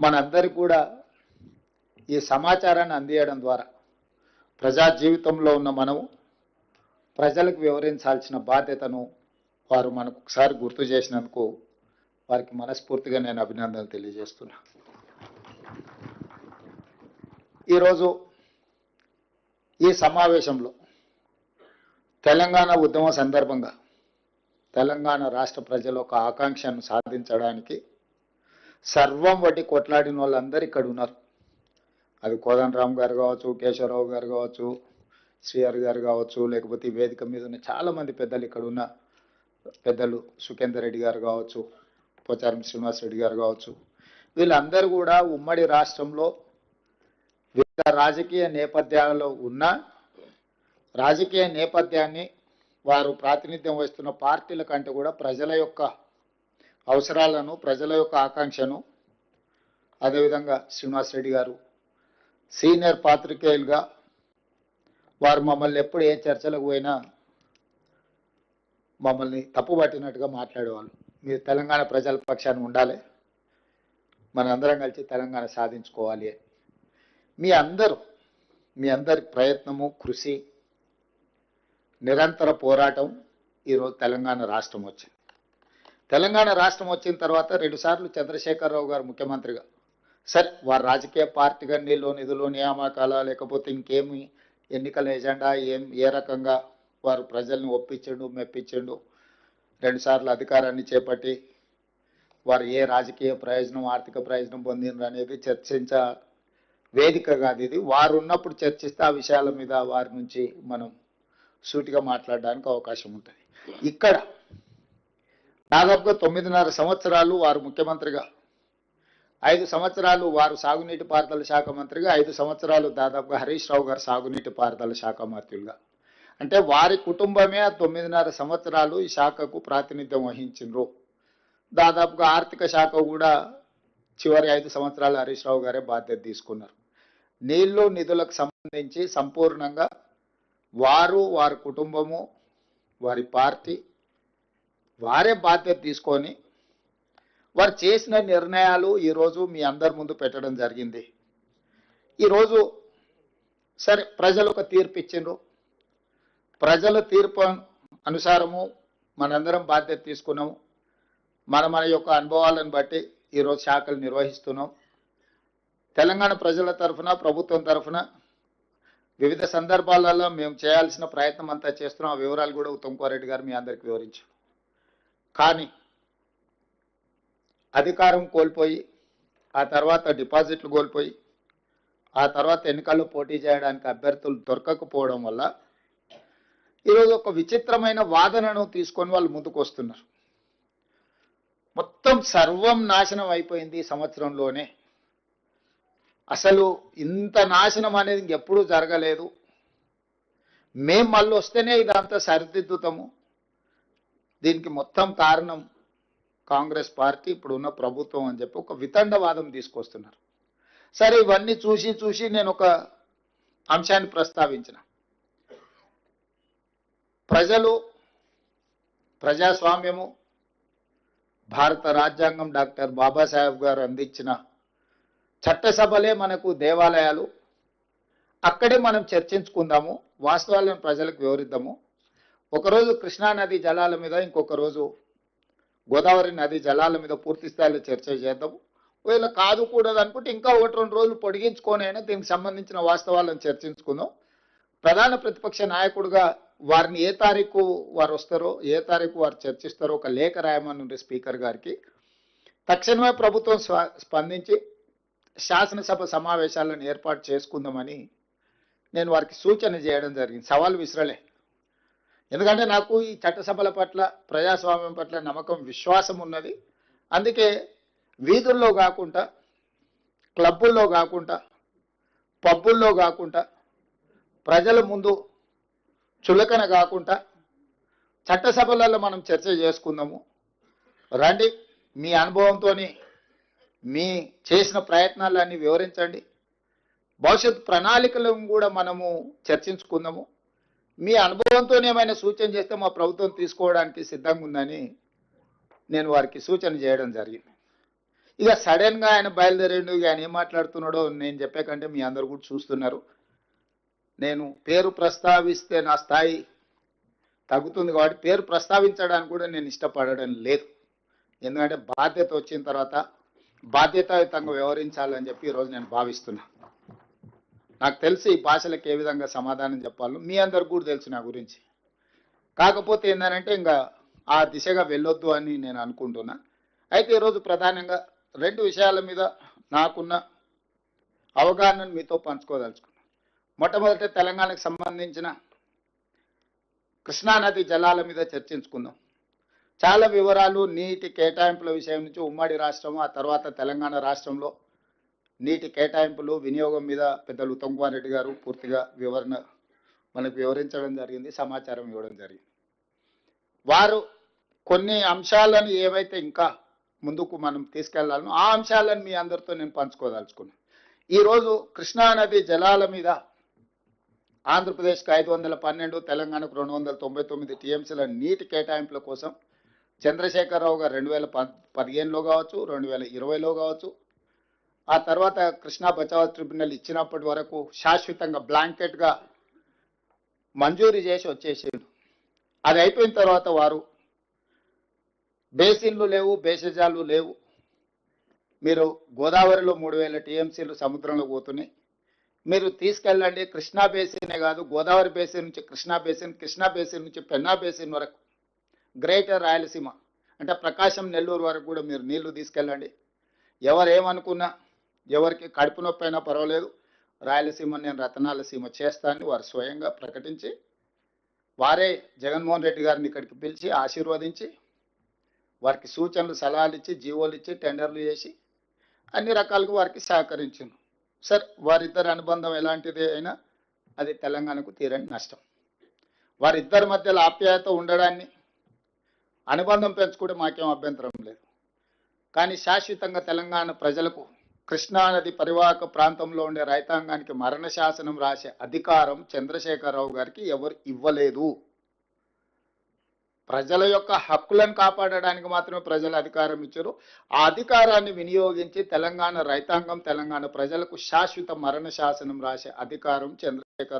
మనందరి కూడా ఈ సమాచారాన్ని అందియడం ద్వారా ప్రజా జీవితంలో ఉన్న మనము ప్రజలకు వివరించాల్సిన బాధ్యతను వారు మనకు ఒకసారి గుర్తు చేసినందుకు వారికి మనస్ఫూర్తిగా నేను అభినందనలు తెలియజేస్తున్నా. ఈరోజు ఈ సమావేశంలో తెలంగాణ ఉద్యమం సందర్భంగా తెలంగాణ రాష్ట్ర ప్రజల ఒక ఆకాంక్షను సాధించడానికి సర్వం వడ్డీ కొట్లాడిన వాళ్ళందరూ ఇక్కడ ఉన్నారు. అది కోదండరామ్ గారు కావచ్చు కేశవరావు గారు కావచ్చు శ్రీఆర్ గారు కావచ్చు లేకపోతే ఈ వేదిక మీద ఉన్న చాలా మంది పెద్దలు ఇక్కడ ఉన్న పెద్దలు సుఖేందర్ రెడ్డి గారు కావచ్చు పోచారం శ్రీనివాస్ రెడ్డి గారు కావచ్చు. వీళ్ళందరూ కూడా ఉమ్మడి రాష్ట్రంలో వివిధ రాజకీయ నేపథ్యాలలో ఉన్న రాజకీయ నేపథ్యాన్ని వారు ప్రాతినిధ్యం వహిస్తున్న పార్టీల కంటే కూడా ప్రజల యొక్క అవసరాలను ప్రజల యొక్క ఆకాంక్షను. అదేవిధంగా శ్రీనివాస్ రెడ్డి గారు సీనియర్ పాత్రికేయులుగా వారు మమ్మల్ని ఎప్పుడు ఏ చర్చలకు పోయినా మమ్మల్ని తప్పుపట్టినట్టుగా మాట్లాడేవాళ్ళు. మీరు తెలంగాణ ప్రజల పక్షాన్ని ఉండాలి. మనందరం కలిసి తెలంగాణ సాధించుకోవాలి. అని మీ అందరూ మీ అందరి ప్రయత్నము కృషి నిరంతర పోరాటం ఈరోజు తెలంగాణ రాష్ట్రం వచ్చింది. తెలంగాణ రాష్ట్రం వచ్చిన తర్వాత రెండుసార్లు చంద్రశేఖరరావు గారు ముఖ్యమంత్రిగా. సరే వారు రాజకీయ పార్టీగా నీళ్ళు నిధులు నియామకాల? లేకపోతే ఇంకేమి? ఎన్నికల ఎజెండా ఏం? ఏ రకంగా? వారు ప్రజల్ని ఒప్పించండు మెప్పించండు. రెండుసార్లు అధికారాన్ని చేపట్టి వారు ఏ రాజకీయ ప్రయోజనం ఆర్థిక ప్రయోజనం పొందినరు అనేది చర్చించ వేదిక కాదు ఇది. వారు ఉన్నప్పుడు చర్చిస్తే ఆ విషయాల మీద వారి నుంచి మనం సూటిగా మాట్లాడడానికి అవకాశం ఉంటుంది. ఇక్కడ దాదాపుగా తొమ్మిదిన్నర సంవత్సరాలు వారు ముఖ్యమంత్రిగా ఐదు సంవత్సరాలు వారు సాగునీటి పారుదల శాఖ మంత్రిగా ఐదు సంవత్సరాలు దాదాపుగా హరీష్ రావు గారు సాగునీటి పారుదల శాఖ మంత్రులుగా. అంటే వారి కుటుంబమే తొమ్మిదిన్నర సంవత్సరాలు ఈ శాఖకు ప్రాతినిధ్యం వహించిండ్రు దాదాపుగా ఆర్థిక శాఖ కూడా చివరి ఐదు సంవత్సరాలు హరీష్ రావు గారే బాధ్యత తీసుకున్నారు. నీళ్ళు నిధులకు సంబంధించి సంపూర్ణంగా వారు వారి కుటుంబము వారి పార్టీ వారే బాధ్యత తీసుకొని వారు చేసిన నిర్ణయాలు ఈరోజు మీ అందరి ముందు పెట్టడం జరిగింది. ఈరోజు సరే ప్రజలు ఒక తీర్పు ఇచ్చిండ్రు. ప్రజల తీర్పు అనుసారము మనందరం బాధ్యత తీసుకున్నాము. మన మన యొక్క అనుభవాలను బట్టి ఈరోజు శాఖలు నిర్వహిస్తున్నాం. తెలంగాణ ప్రజల తరఫున ప్రభుత్వం తరఫున వివిధ సందర్భాలలో మేము చేయాల్సిన ప్రయత్నం అంతా చేస్తున్నాం. ఆ వివరాలు కూడా ఉత్తమ్ కుమార్ రెడ్డి గారు మీ అందరికి వివరించు కానీ అధికారం కోల్పోయి ఆ తర్వాత డిపాజిట్లు కోల్పోయి ఆ తర్వాత ఎన్నికల్లో పోటీ చేయడానికి అభ్యర్థులు దొరకకపోవడం వల్ల ఈరోజు ఒక విచిత్రమైన వాదనను తీసుకొని వాళ్ళు ముందుకు వస్తున్నారు. మొత్తం సర్వం నాశనం అయిపోయింది ఈ సంవత్సరంలోనే. అసలు ఇంత నాశనం అనేది ఇంకెప్పుడూ జరగలేదు. మేము మళ్ళీ వస్తేనే ఇదంతా సరిదిద్దుతాము. దీనికి మొత్తం కారణం కాంగ్రెస్ పార్టీ ఇప్పుడు ఉన్న ప్రభుత్వం అని చెప్పి ఒక వితండవాదం తీసుకొస్తున్నారు. సరే ఇవన్నీ చూసి చూసి నేను ఒక అంశాన్ని ప్రస్తావించిన. ప్రజలు ప్రజాస్వామ్యము భారత రాజ్యాంగం డాక్టర్ బాబాసాహెబ్ గారు అందించిన చట్టసభలే మనకు దేవాలయాలు. అక్కడే మనం చర్చించుకుందాము వాస్తవాలను ప్రజలకు వివరిద్దాము. ఒకరోజు కృష్ణానది జలాల మీద ఇంకొక రోజు గోదావరి నది జలాల మీద పూర్తి స్థాయిలో చర్చ చేద్దాము ఒకవేళ కాదు కూడదు అనుకుంటే ఇంకా ఒకటి రెండు రోజులు పొడిగించుకొని అయినా దీనికి సంబంధించిన వాస్తవాలను చర్చించుకుందాం. ప్రధాన ప్రతిపక్ష నాయకుడిగా వారిని ఏ తారీఖు వారు వస్తారో ఏ తారీఖు వారు చర్చిస్తారో ఒక లేఖ రాయమని స్పీకర్ గారికి. తక్షణమే ప్రభుత్వం స్పందించి శాసనసభ సమావేశాలను ఏర్పాటు చేసుకుందామని నేను వారికి సూచన చేయడం జరిగింది. సవాల్ విసరలే. ఎందుకంటే నాకు ఈ చట్టసభల పట్ల ప్రజాస్వామ్యం పట్ల నమ్మకం విశ్వాసం ఉన్నది. అందుకే వీధుల్లో కాకుండా క్లబ్బుల్లో కాకుండా పబ్బుల్లో కాకుండా ప్రజల ముందు చులకన కాకుండా చట్టసభలలో మనం చర్చ చేసుకుందాము. రండి మీ అనుభవంతో మీ చేసిన ప్రయత్నాలన్నీ వివరించండి. భవిష్యత్ ప్రణాళికలను కూడా మనము చర్చించుకుందాము. మీ అనుభవంతో ఏమైనా సూచన చేస్తే మా ప్రభుత్వం తీసుకోవడానికి సిద్ధంగా ఉందని నేను వారికి సూచన చేయడం జరిగింది. ఇక సడన్గా ఆయన బయలుదేరిండు ఆయన ఏం మాట్లాడుతున్నాడో నేను చెప్పే కంటే మీ అందరు కూడా చూస్తున్నారు. నేను పేరు ప్రస్తావిస్తే నా స్థాయి తగ్గుతుంది కాబట్టి పేరు ప్రస్తావించడానికి కూడా నేను ఇష్టపడడం లేదు. ఎందుకంటే బాధ్యత వచ్చిన తర్వాత బాధ్యతాయుతంగా వ్యవహరించాలని చెప్పి ఈరోజు నేను భావిస్తున్నాను నాకు తెలిసి ఈ భాషలకు ఏ విధంగా సమాధానం చెప్పాలో మీ అందరికి కూడా తెలుసు నా గురించి. కాకపోతే ఏంటంటే ఇంకా ఆ దిశగా వెళ్ళొద్దు అని నేను అనుకుంటున్నా. అయితే ఈరోజు ప్రధానంగా రెండు విషయాల మీద నాకున్న అవగాహనను మీతో పంచుకోదలుచుకున్నాను మొట్టమొదట తెలంగాణకు సంబంధించిన కృష్ణానది జలాల మీద చర్చించుకుందాం. చాలా వివరాలు నీటి కేటాయింపుల విషయం నుంచి ఉమ్మడి రాష్ట్రం ఆ తర్వాత తెలంగాణ రాష్ట్రంలో నీటి కేటాయింపులు వినియోగం మీద పెద్దలు ఉత్తమ్ గారు పూర్తిగా వివరణ మనకు వివరించడం జరిగింది సమాచారం ఇవ్వడం జరిగింది. వారు కొన్ని అంశాలను ఏవైతే ఇంకా ముందుకు మనం తీసుకెళ్ళాలనో ఆ అంశాలను మీ అందరితో నేను పంచుకోదలుచుకున్నాను. ఈరోజు కృష్ణానది జలాల మీద ఆంధ్రప్రదేశ్కి ఐదు వందల పన్నెండు తెలంగాణకు రెండు వందల తొంభై తొమ్మిది టీఎంసీల నీటి కేటాయింపుల కోసం చంద్రశేఖరరావు గారు రెండు వేల ప పదిహేనులో కావచ్చు రెండు వేల ఇరవైలో కావచ్చు ఆ తర్వాత కృష్ణా బచావ్ ట్రిబ్యునల్ ఇచ్చినప్పటి వరకు శాశ్వతంగా బ్లాంకెట్గా మంజూరు చేసి వచ్చేసిండు. అది అయిపోయిన తర్వాత వారు బేసిన్లు లేవు బేసజాలు లేవు. మీరు గోదావరిలో మూడు వేల టీఎంసీలు సముద్రంలో పోతున్నాయి. మీరు తీసుకెళ్ళండి కృష్ణా బేసినే కాదు గోదావరి బేసిన్ నుంచి కృష్ణా బేసిన్ కృష్ణా బేసిన్ నుంచి పెన్నా బేసిన్ వరకు గ్రేటర్ రాయలసీమ అంటే ప్రకాశం నెల్లూరు వరకు కూడా మీరు నీళ్ళు తీసుకెళ్ళండి. ఎవరు ఏమనుకున్నా ఎవరికి కడుపు నొప్పి అయినా పర్వాలేదు. రాయలసీమ నేను రతనాల సీమ చేస్తానని వారు స్వయంగా ప్రకటించి వారే జగన్మోహన్ రెడ్డి గారిని ఇక్కడికి పిలిచి ఆశీర్వదించి వారికి సూచనలు సలహాలు ఇచ్చి జీవోలు ఇచ్చి టెండర్లు చేసి అన్ని రకాలుగా వారికి సహకరించాను సార్ వారిద్దరి అనుబంధం ఎలాంటిది అయినా అది తెలంగాణకు తీరని నష్టం. వారిద్దరి మధ్యలో ఆప్యాయత ఉండడాన్ని అనుబంధం పెంచుకుంటే మాకేం అభ్యంతరం లేదు. కానీ శాశ్వతంగా తెలంగాణ ప్రజలకు కృష్ణానది పరివాహక ప్రాంతంలో ఉండే రైతాంగానికి మరణ శాసనం రాసే అధికారం చంద్రశేఖరరావు గారికి ఎవరు ఇవ్వలేదు. ప్రజల యొక్క హక్కులను కాపాడడానికి మాత్రమే ప్రజలు అధికారం ఇచ్చారు. ఆ అధికారాన్ని వినియోగించి తెలంగాణ రైతాంగం తెలంగాణ ప్రజలకు శాశ్వత మరణ శాసనం రాసే అధికారం చంద్రశేఖర్